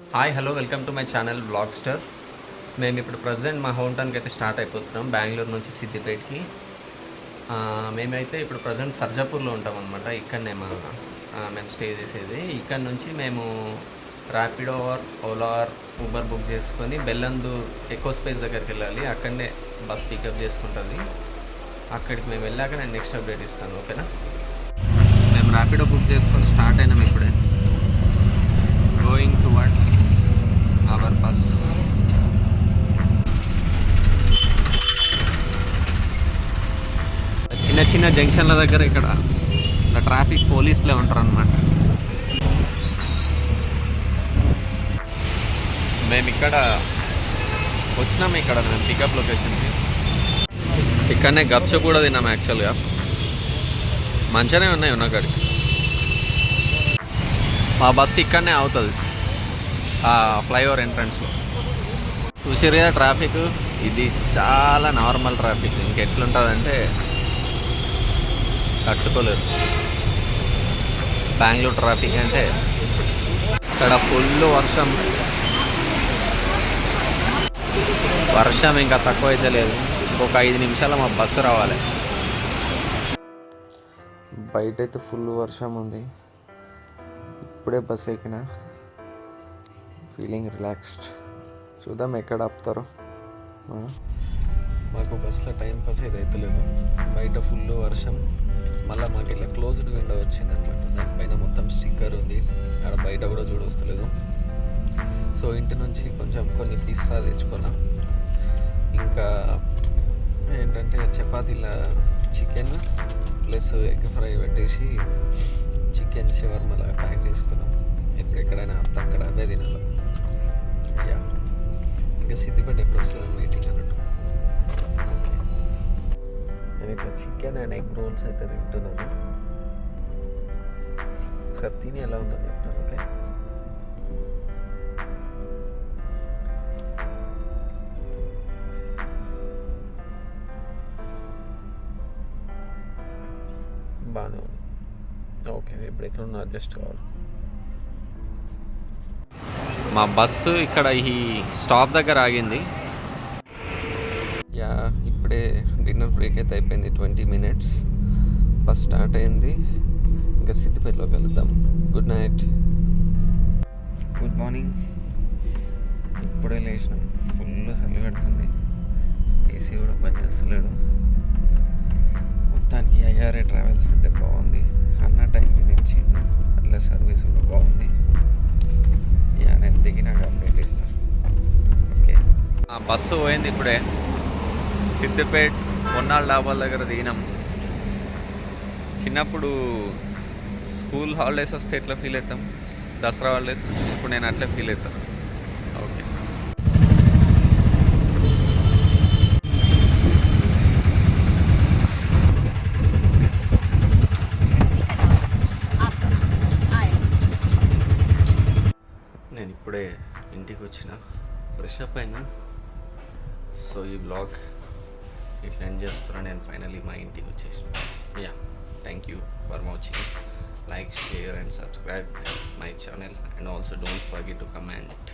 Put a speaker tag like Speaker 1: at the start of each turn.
Speaker 1: Hi hello welcome to my channel vlog star మేము ఇప్పుడు present మా హోమ్ టౌన్కి అయితే స్టార్ట్ అయిపోతున్నాం బెంగళూరు నుంచి సిద్దిపేటకి మేమైతే ఇప్పుడు ప్రజెంట్ సర్జాపూర్లో ఉంటాం అనమాట ఇక్కడనే మా మేము స్టే చేసేది. ఇక్కడ నుంచి మేము Rapido or Ola or Uber book చేసుకొని బెల్లందు ఎక్కువ స్పేస్ దగ్గరికి వెళ్ళాలి అక్కడనే బస్ పికప్ చేసుకుంటుంది. అక్కడికి మేము వెళ్ళాక నేను నెక్స్ట్ అప్డేట్ ఇస్తాను ఓకేనా మేము ర్యాపిడో బుక్ చేసుకొని స్టార్ట్ అయినాం ఇప్పుడే. చిన్న చిన్న జంక్షన్ల దగ్గర ఇక్కడ ట్రాఫిక్ పోలీసులే ఉంటారు అనమాట మేము ఇక్కడ వచ్చినాము ఇక్కడ మేము పికప్ లొకేషన్కి ఇక్కడనే గప్చ కూడా తిన్నాం యాక్చువల్గా మంచిగానే ఉన్నాయి ఉన్న కాడికి. మా బస్సు ఇక్కడనే అవుతుంది. ఆ ఫ్లైఓవర్ ఎంట్రన్స్లో చూసారు కదా ట్రాఫిక్ ఇది చాలా నార్మల్ ట్రాఫిక్ ఇంకెట్లుంటుందంటే తట్టుకోలేరు బెంగళూరు ట్రాఫిక్ అంటే ఇక్కడ ఫుల్ వర్షం. వర్షం ఇంకా తక్కువ అయితే లేదు. ఇంకొక ఐదు నిమిషాలు మా బస్సు రావాలి. బయట అయితే ఫుల్ వర్షం ఉంది. ఇప్పుడే బస్ ఎక్కిన. ఫీలింగ్ రిలాక్స్డ్ చూద్దాం ఎక్కడ ఆపుతారో. మాకు బస్సులో టైం పాస్ అయితే అవుతలేదు బయట ఫుల్ వర్షం. మళ్ళీ మాకు ఇలా క్లోజ్డ్ విండో వచ్చింది అనమాట దానిపైన మొత్తం స్టిక్కర్ ఉంది. ఆడ బయట కూడా చూడొస్తలేదు. సో ఇంటి నుంచి కొంచెం కొన్ని పిస్సా తెచ్చుకున్నా. ఇంకా ఏంటంటే చపాతీల చికెన్ ప్లస్ ఎగ్ ఫ్రై పెట్టేసి చికెన్ షవర్మలా ప్యాక్ చేసుకున్నాం. ఇప్పుడు ఎక్కడైనా ఆపుతా అక్కడ అదే తినాలి. యా ఇంకా సిద్దిపేట ఎప్పుడు వస్తుంది మీటింగ్ అన్నట్టు చికెన్ అండ్ ఎగ్ రోల్స్ అయితే తింటున్నాను ఒకసారి తిని ఎలా ఉందో చెప్తాను ఓకే? బాగానే ఉంది. ఓకే ఇప్పుడు ఎక్కడ ఉన్నా అడ్జస్ట్ కావాలి. మా బస్సు ఇక్కడ ఈ స్టాప్ దగ్గర ఆగింది. డిన్నర్ బ్రేక్ అయితే అయిపోయింది ట్వంటీ మినిట్స్. బస్ స్టార్ట్ అయింది. ఇంకా సిద్దిపేటలోకి వెళ్దాం. Good night. Good morning. ఇప్పుడే లేచినాం. ఫుల్ చలి పెడుతుంది. ఏసీ కూడా పనిచేస్తలేడు మొత్తానికి ఐఆర్ఏ ట్రావెల్స్ అయితే బాగుంది. అన్న టైంకి దించి అట్లా సర్వీస్ కూడా బాగుంది. నేను దిగినాక అప్డేట్ ఇస్తాను ఓకే. ఆ బస్సు పోయింది ఇప్పుడే. సిద్దిపేట్ కొన్నాళ్ళ డాబాల దగ్గర దిగినాం చిన్నప్పుడు స్కూల్ హాలిడేస్ వస్తే ఎట్లా ఫీల్ అవుతాం? దసరా హాలిడేస్ ఇప్పుడు నేను అట్లా ఫీల్ అవుతాను. ఓకే. నేను ఇప్పుడే ఇంటికి వచ్చిన. ఫ్రెష్ అప్ అయినా సో ఈ బ్లాగ్ ఇట్లా ఎండ్ చేస్తున్నా నేను ఫైనలీ మా ఇంటికి వచ్చేసిన. Yeah thank you for watching like share and subscribe my channel and also don't forget to comment